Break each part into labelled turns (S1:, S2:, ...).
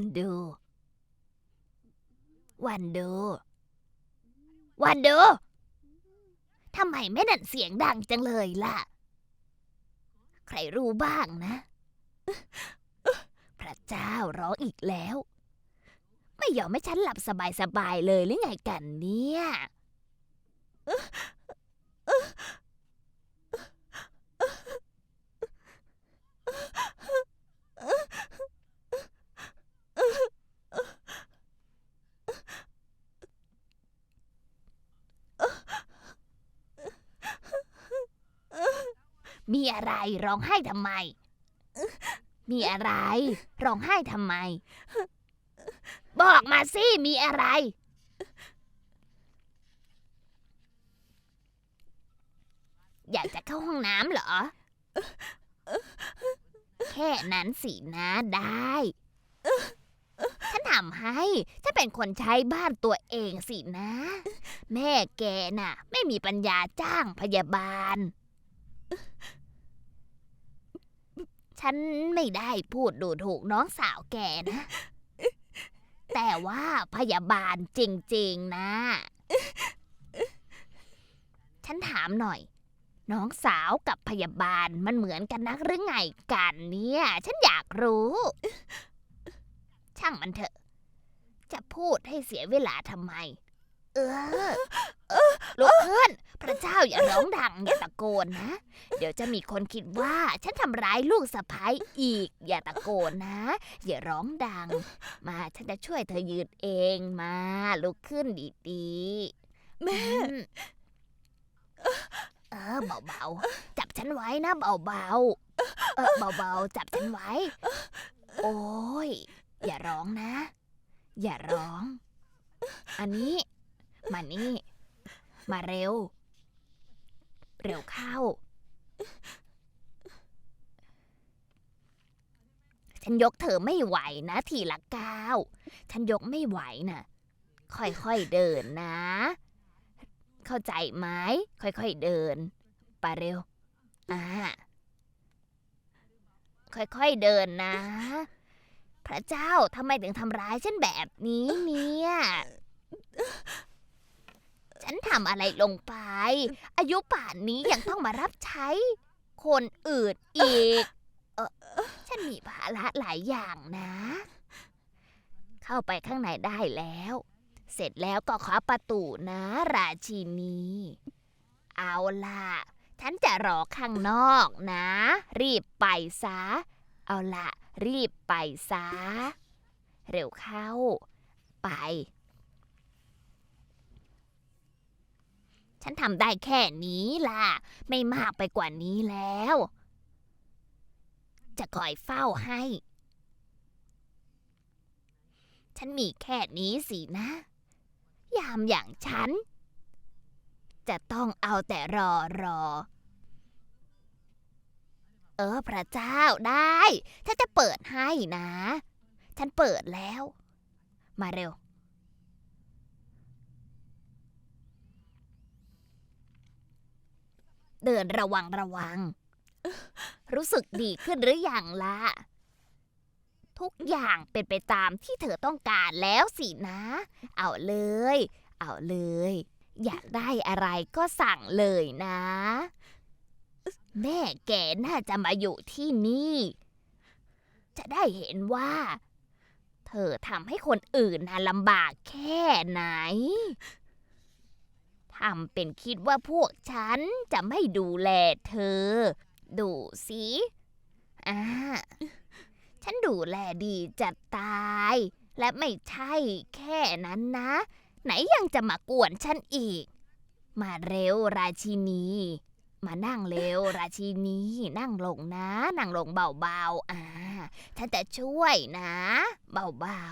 S1: วันดู วันดู วันดู ทำไมแม่นั่นเสียงดังจังเลยล่ะ ใครรู้บ้างนะ พระเจ้าร้องอีกแล้ว ไม่ยอมให้ฉันหลับสบายๆเลยหรือไงกันเนี่ย มีอะไรร้องไห้ทำไม มีอะไรร้องไห้ทำไม บอกมาสิมีอะไร อยากจะเข้าห้องน้ำเหรอ แค่นั้นสินะได้ ฉันทำให้ฉันเป็นคนใช้บ้านตัวเองสินะ แม่แกน่ะ ไม่มีปัญญาจ้างพยาบาล ฉันไม่ได้พูดดูถูกน้องสาวแกนะ แต่ว่าพยาบาลจริงๆนะ ฉันถามหน่อย น้องสาวกับพยาบาลมันเหมือนกันนักหรือไงกันเนี่ย ฉันอยากรู้ ช่างมันเถอะ จะพูดให้เสียเวลาทำไม เออลุกขึ้นพระเจ้าอย่าร้องดังอย่าตะโกนนะ เดี๋ยวจะมีคนคิดว่าฉันทำร้ายลูกสะพ้ยอีก อย่าตะโกนนะ อย่าร้องดัง มาฉันจะช่วยเธอยืนเองมาลุกขึ้นดีๆ
S2: แม่
S1: อืมเออเบาๆจับฉันไว้นะเบาๆเออเบาๆจับฉันไว้ โอ้ยอย่าร้องนะ อย่าร้อง อันนี้ มานี่ มาเร็ว เร็วเข้า ฉันยกเธอไม่ไหวนะทีละก้าว ฉันยกไม่ไหวน่ะค่อยๆเดินนะ เข้าใจไหมค่อยๆเดิน ไปเร็ว อ่า ค่อยๆเดินนะ พระเจ้าทำไมถึงทำร้ายฉันแบบนี้เนี่ย ฉันทำอะไรลงไป อายุป่านนี้ยังต้องมารับใช้ คนอื่นอีก เออฉันมีภาระหลายอย่างนะ เข้าไปข้างในได้แล้ว เสร็จแล้วก็เคาประตูนะราชินี เอาล่ะ ฉันจะรอข้างนอกนะ รีบไปซะ เอาล่ะ รีบไปซะ เร็วเข้า ไป ฉันทำได้แค่นี้ล่ะ ไม่มากไปกว่านี้แล้ว จะคอยเฝ้าให้ ฉันมีแค่นี้สินะ ยามอย่างฉัน จะต้องเอาแต่รอรอ เออพระเจ้าได้ ฉันจะเปิดให้นะ ฉันเปิดแล้ว มาเร็ว เดินระวังระวัง รู้สึกดีขึ้นหรืออยังล่ะ ทุกอย่างเป็นไปตามที่เธอต้องการแล้วสินะ เอาเลย เอาเลย อยากได้อะไรก็สั่งเลยนะ แม่แกน่าจะมาอยู่ที่นี่ จะได้เห็นว่า เธอทำให้คนอื่นน่ะลำบากแค่ไหน ทำเป็นคิดว่าพวกฉันจะไม่ดูแลเธอ ดูสิอ่าฉันดูแลดีจะตาย และไม่ใช่แค่นั้นนะ ไหนยังจะมากวนฉันอีก มาเร็วราชินี มานั่งเร็วราชินี นั่งลงนะ นั่งลงเบาๆอ่าฉันจะช่วยนะ เบา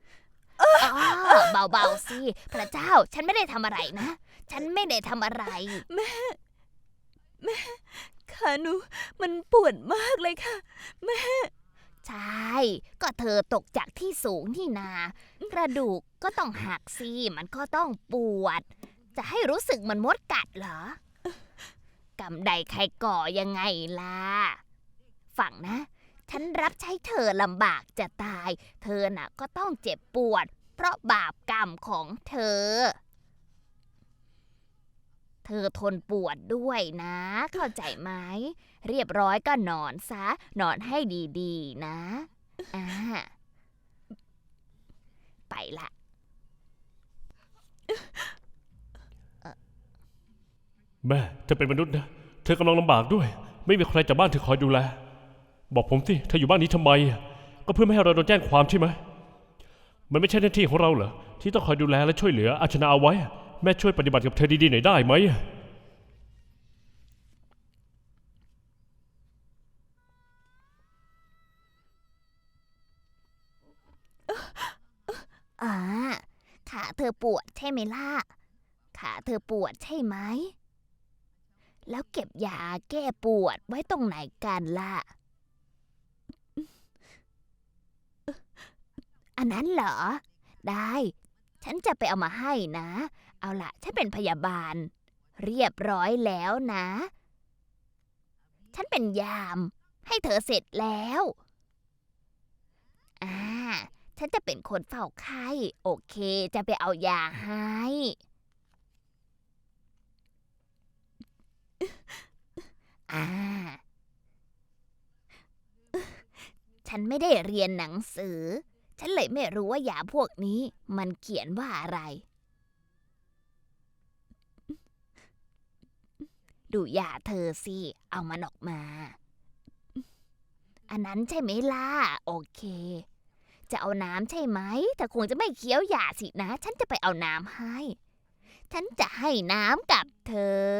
S1: ๆอ๋อเบาๆสิ พระเจ้าฉันไม่ได้ทำอะไรนะ ฉันไม่ได้ทำอะไร
S2: ขาหนู มันปวดมากเลยค่ะ
S1: ใช่ ก็เธอตกจากที่สูงที่นา กระดูกก็ต้องหักสิมันก็ต้องปวด จะให้รู้สึกเหมันมดกัดเหรอกำใดใครก่อยังไงล่ะฟังนะ ฉันรับใช้เธอลำบากจะตาย เธอน่ะก็ต้องเจ็บปวด เพราะบาปกรรมของเธอเธอทนปวดด้วยนะ เข้าใจไหม เรียบร้อยก็นอนซะ นอนให้ดีๆ นะอ่าไปละ
S3: แม่เธอเป็นมนุษย์นะ เธอกำลังลำบากด้วย ไม่มีใครจากบ้านเธอคอยดูแล บอกผมสิเธออยู่บ้านนี้ทำไม ก็เพื่อไม่ให้เราโดนแจ้งความใช่ไหมมันไม่ใช่หน้าที่ของเราเหรอที่ต้องคอยดูแลและช่วยเหลืออาชนาเอาไว้ แม่ช่วยปฏิบัติกับเธอดีๆหน่อยได้ไหม
S1: อ่าขาเธอปวดใช่ไหมล่ะ ขาเธอปวดใช่ไหม แล้วเก็บยาแก้ปวดไว้ตรงไหนกันล่ะ อันนั้นเหรอ ได้ ฉันจะไปเอามาให้นะ เอาละฉันเป็นพยาบาล เรียบร้อยแล้วนะ ฉันเป็นยาม ให้เธอเสร็จแล้วอ่าฉันจะเป็นคนเฝ้าไข้โอเค จะไปเอายาให้อ่าฉันไม่ได้เรียนหนังสือ ฉันเลยไม่รู้ว่ายาพวกนี้ มันเขียนว่าอะไร ดูยาเธอสิ เอามันออกมา อันนั้นใช่ไหมล่ะ โอเค จะเอาน้ำใช่ไหมแต่คงจะไม่เคี้ยวหยาสินะ ฉันจะไปเอาน้ำให้ ฉันจะให้น้ำกับเธอ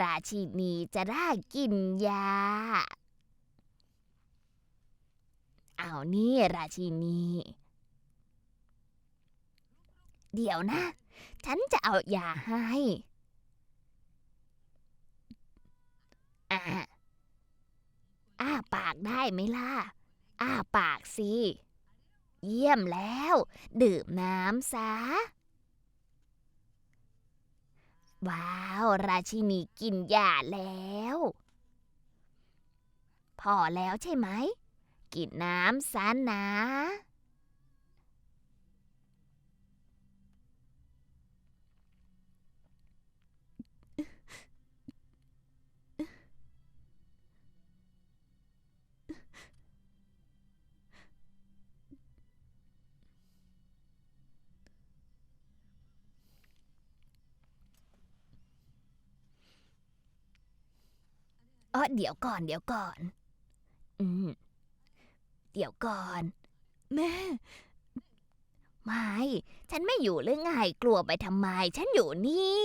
S1: ราชินีจะได้กินยา เอานี่ ราชินี เดี๋ยวนะ ฉันจะเอายาให้ อ้าปากได้ไหมล่ะ อ้าปากสิ เยี่ยมแล้ว ดื่มน้ำซะ ว้าว ราชินีกินยาแล้ว พอแล้วใช่ไหม กินน้ำซะนะ เออเดี๋ยวก่อน เดี๋ยวก่อน อืม เดี๋ยวก่อน
S2: แม่
S1: ไม่ ฉันไม่อยู่หรือไง กลัวไปทำไม ฉันอยู่นี่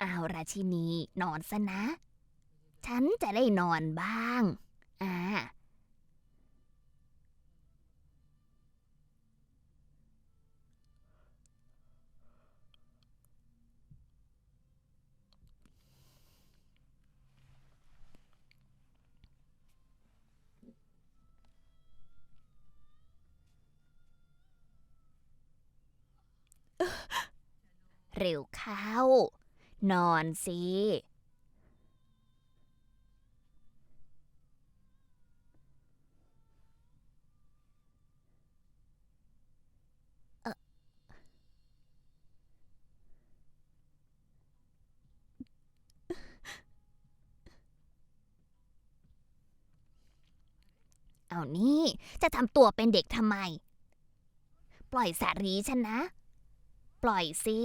S1: เอาราชินีนอนซะนะ ฉันจะได้นอนบ้าง อ่า เร็วเข้า นอนสิ เอานี่ จะทำตัวเป็นเด็กทำไม ปล่อยสารีฉันนะ ปล่อยสิ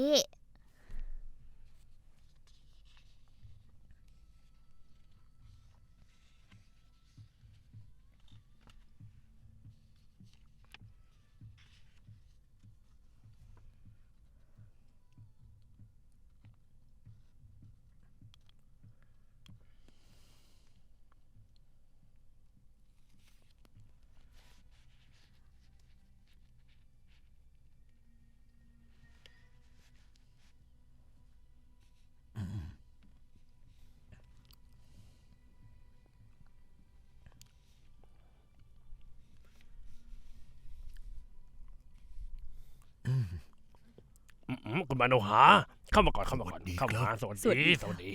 S3: คุณมาโนหา เข้ามาก่อนเข้ามาก่อน
S4: สวัสดี
S3: เข้ามา
S4: ครับ
S3: สวัส
S2: สวัส
S3: ดี
S2: ดี
S3: สวัสดี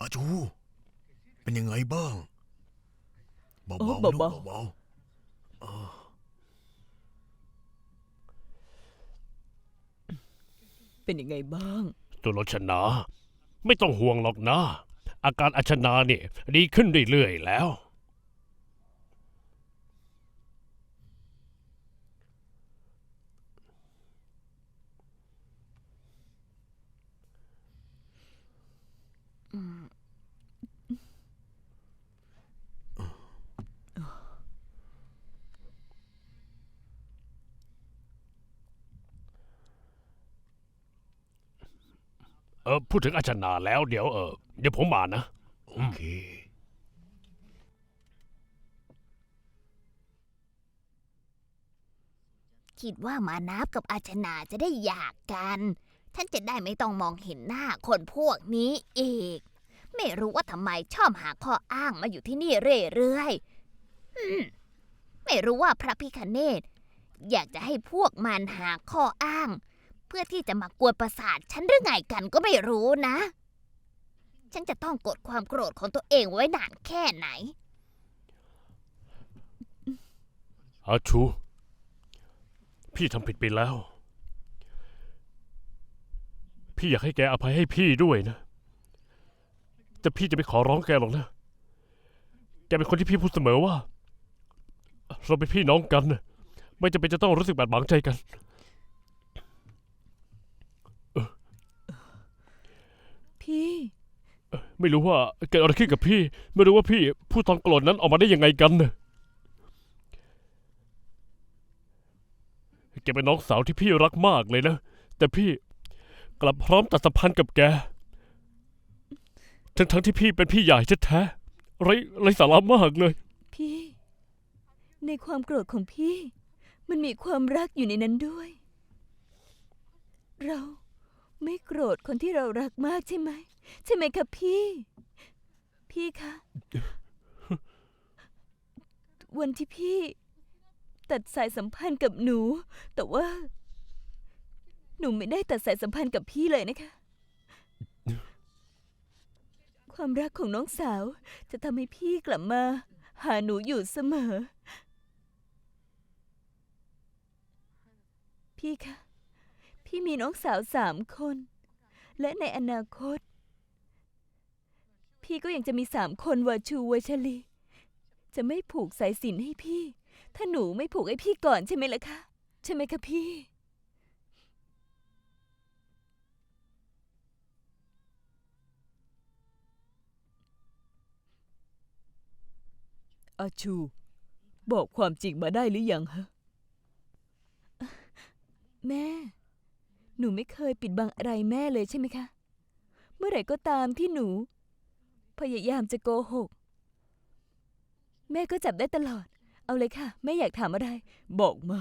S4: อาจู เป็นยังไงบ้าง เบา
S2: โอ้
S4: ๆลูก
S2: เบา
S4: เบา
S2: เป็นยังไงบ้าง
S3: ตัวรชนา ไม่ต้องห่วงหรอกนะ อาการอาชนาเนี่ยดีขึ้นเรื่อยๆแล้ว เออพูดถึงอาชนาแล้วเดี๋ยวเออเดี๋ยวผมมานะ
S4: ๆโอเค
S1: คิดว่ามานับกับอาชนาจะได้หย่ากกัน ท่านจะได้ไม่ต้องมองเห็นหน้าคนพวกนี้อีก ไม่รู้ว่าทำไมชอบหาข้ออ้างมาอยู่ที่นี่เรื่อยๆอืมไม่รู้ว่าพระพิคเนตอยากจะให้พวกมันหาข้ออ้าง เพื่อที่จะมากวนประสาทฉันหรือไงกันก็ไม่รู้นะ ฉันจะต้องกดความโกรธของตัวเองไว้นานแค่ไหน
S3: อาชู พี่ทำผิดไปแล้ว พี่อยากให้แกอภัยให้พี่ด้วยนะ แต่พี่จะไม่ขอร้องแกหรอกนะ แกเป็นคนที่พี่พูดเสมอว่า เราเป็นพี่น้องกันนะไม่จำเป็นจะต้องรู้สึกบาดหมางใจกัน
S2: พี่
S3: ไม่รู้ว่าเกิดอะไรขึ้นกับพี่ ไม่รู้ว่าพี่พูดตอนโกรธนั้นออกมาได้ยังไงกันนะแกเป็นน้องสาวที่พี่รักมากเลยนะ แต่พี่กลับพร้อมตัดสัมพันธ์กับแก ทั้งทั้งๆที่พี่เป็นพี่ใหญ่แท้ๆไรไรสาระมากเลย
S2: พี่ ในความโกรธของพี่ มันมีความรักอยู่ในนั้นด้วย เรา ไม่โกรธคนที่เรารักมากใช่ไหม ใช่ไหมคะพี่ พี่คะ วันที่พี่ ตัดสายสัมพันธ์กับหนู แต่ว่า หนูไม่ได้ตัดสายสัมพันธ์กับพี่เลยนะคะ ความรักของน้องสาวจะทำให้พี่กลับมา หาหนูอยู่เสมอ พี่คะ พี่มีน้องสาวสามคน และในอนาคต พี่ก็ยังจะมีสามคนวาชูวาชลี จะไม่ผูกสายสิญจนให้พี่ ถ้าหนูไม่ผูกให้พี่ก่อนใช่ไหมล่ะคะ ใช่ไหมคะพี่ อาชู บอกความจริงมาได้หรือยังฮะ แม่ หนูไม่เคยปิดบังอะไรแม่เลยใช่ไหมคะ เมื่อไหร่ก็ตามที่หนู พยายามจะโกหก แม่ก็จับได้ตลอด เอาเลยค่ะ แม่อยากถามอะไร บอกมา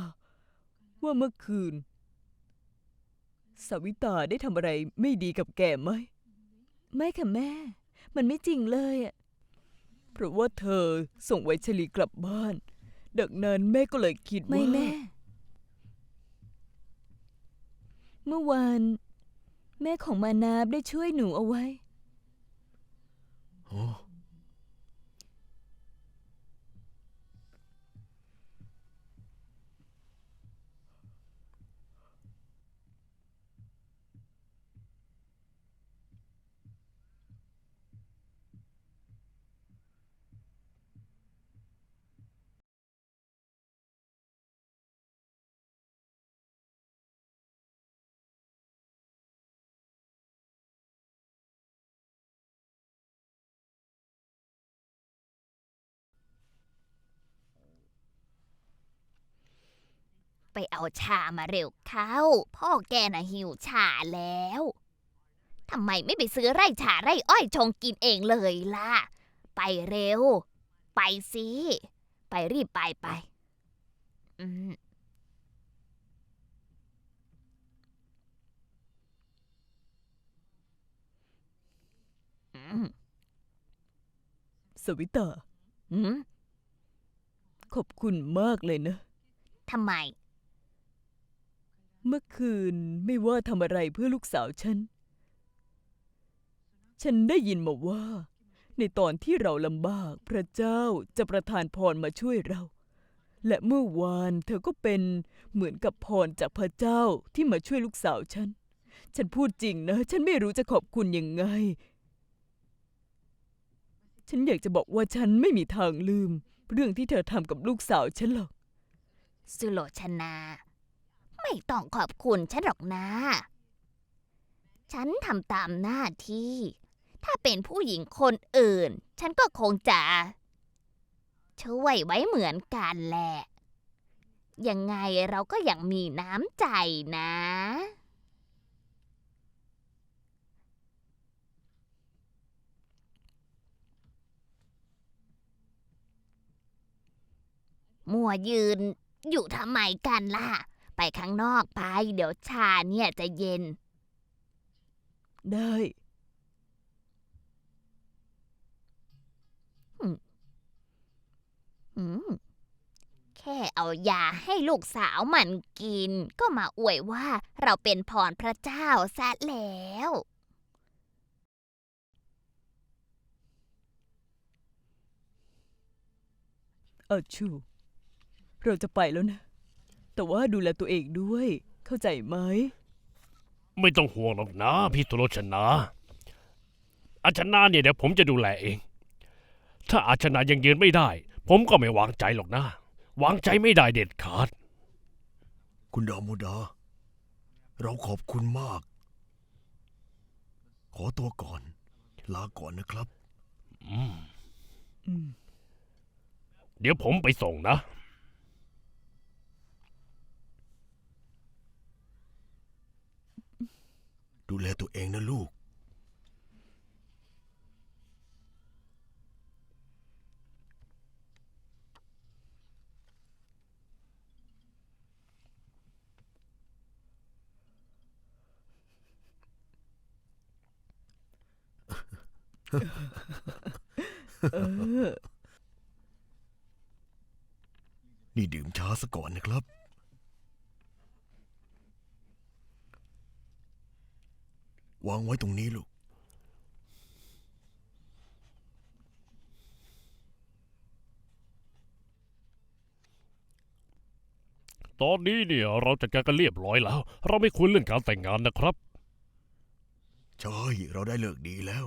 S2: ว่าเมื่อคืนสาวิตาได้ทำอะไรไม่ดีกับแกไหม ไม่ค่ะแม่ มันไม่จริงเลยอะเพราะว่าเธอส่งไวชลีกลับบ้าน ดังนั้นแม่ก็เลยคิดว่า ไม่แม่ เมื่อวาน แม่ของมานาบได้ช่วยหนูเอาไว้
S1: ไปเอาชามาเร็วเข้า พ่อแกน่ะหิวชาแล้วทำไมไม่ไปซื้อไร่ชาไร่อ้อยชงกินเองเลยล่ะ ไปเร็ว ไปสิ ไปรีบไปไป อืมอืม
S2: สวิตา
S1: อืม
S2: ขอบคุณมากเลยนะ
S1: ทำไม
S2: เมื่อคืนไม่ว่าทำอะไรเพื่อลูกสาวฉัน ฉันได้ยินมาว่า ในตอนที่เราลำบากพระเจ้าจะประทานพรมาช่วยเรา และเมื่อวานเธอก็เป็นเหมือนกับพรจากพระเจ้าที่มาช่วยลูกสาวฉัน ฉันพูดจริงนะ ฉันไม่รู้จะขอบคุณยังไง ฉันอยากจะบอกว่าฉันไม่มีทางลืม เรื่องที่เธอทำกับลูกสาวฉันหรอก
S1: สุโลชนา ไม่ต้องขอบคุณฉันหรอกนะ ฉันทำตามหน้าที่ ถ้าเป็นผู้หญิงคนอื่น ฉันก็คงจะช่วยไว้เหมือนกันแหละ ยังไงเราก็ยังมีน้ำใจนะ มัวยืนอยู่ทำไมกันล่ะ ไปข้างนอกไป เดี๋ยวชาเนี่ยจะเย็น
S2: ได้
S1: อืม แค่เอายาให้ลูกสาวมันกิน ก็มาอวยว่าเราเป็นพรพระเจ้าซะแล้ว
S2: อาชู เราจะไปแล้วนะ แต่ว่าดูแลตัวเองด้วย เข้าใจไหม
S3: ไม่ต้องห่วงหรอกนะ พี่ตุโรชนาอาชนาเนี่ยเดี๋ยวผมจะดูแลเอง ถ้าอาชนายังยืนไม่ได้ ผมก็ไม่วางใจหรอกนะ วางใจไม่ได้เด็ดขาด
S4: คุณดามูดา เราขอบคุณมาก ขอตัวก่อน ลาก่อนนะครับ
S3: อืม
S2: อืม
S3: เดี๋ยวผมไปส่งนะ
S4: ดูแลตัวเองนะลูก
S2: เออ
S4: นี่ดื่มชาซะก่อนนะครับ วางไว้ตรงนี้ลูก
S3: ตอนนี้เนี่ยเราจัดการกันเรียบร้อยแล้ว เราไม่คุยเรื่องการแต่งงานนะครับ
S4: ใช่ เราได้เลิกดีแล้ว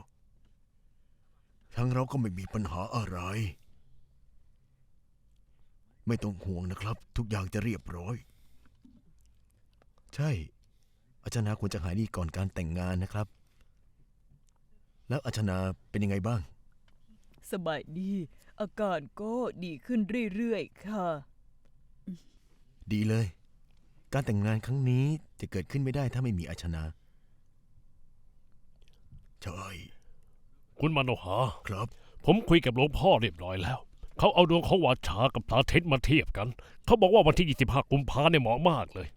S4: ทั้งเราก็ไม่มีปัญหาอะไร ไม่ต้องห่วงนะครับ ทุกอย่างจะเรียบร้อย ใช่ อาชนาควรจะหายดีก่อนการแต่งงานนะครับ แล้วอาชนาเป็นยังไงบ้าง
S2: สบายดี อาการก็ดีขึ้นเรื่อยๆ ค่ะ
S4: ดีเลย การแต่งงานครั้งนี้จะเกิดขึ้นไม่ได้ถ้าไม่มีอาชนาใช่
S3: คุณมโนหา
S4: ครับ
S3: ผมคุยกับหลวงพ่อเรียบร้อยแล้ว เขาเอาดวงของวาชากับพระเทศมาเทียบกัน เขาบอกว่าวันที่ 25 กุมภาเนี่ยเหมาะมากเลย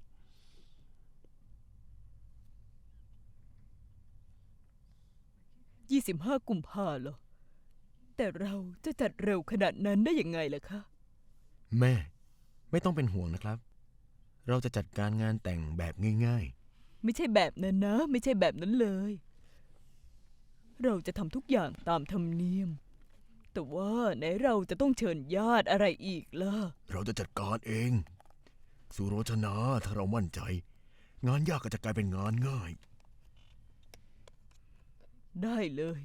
S2: 25 กุมภาเหรอ แต่เราจะจัดเร็วขนาดนั้นได้ยังไงล่ะคะ
S4: แม่ ไม่ต้องเป็นห่วงนะครับ เราจะจัดการงานแต่งแบบง่าย
S2: ไม่ใช่แบบนั้นนะ ไม่ใช่แบบนั้นเลย เราจะทำทุกอย่างตามธรรมเนียม แต่ว่าไหนเราจะต้องเชิญญาติอะไรอีกล่ะ
S4: ๆ เราจะจัดการเอง สุโรชนาถ้าเรามั่นใจ งานยากก็จะกลายเป็นงานง่าย
S2: ได้เลย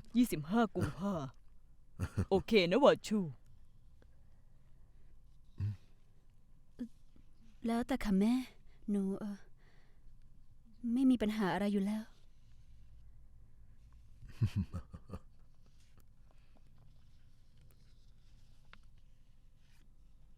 S2: 25 กุมภาโอเคนะวาชู
S5: แล้วแต่ค่ะแม่ หนูเออไม่มีปัญหาอะไรอยู่แล้ว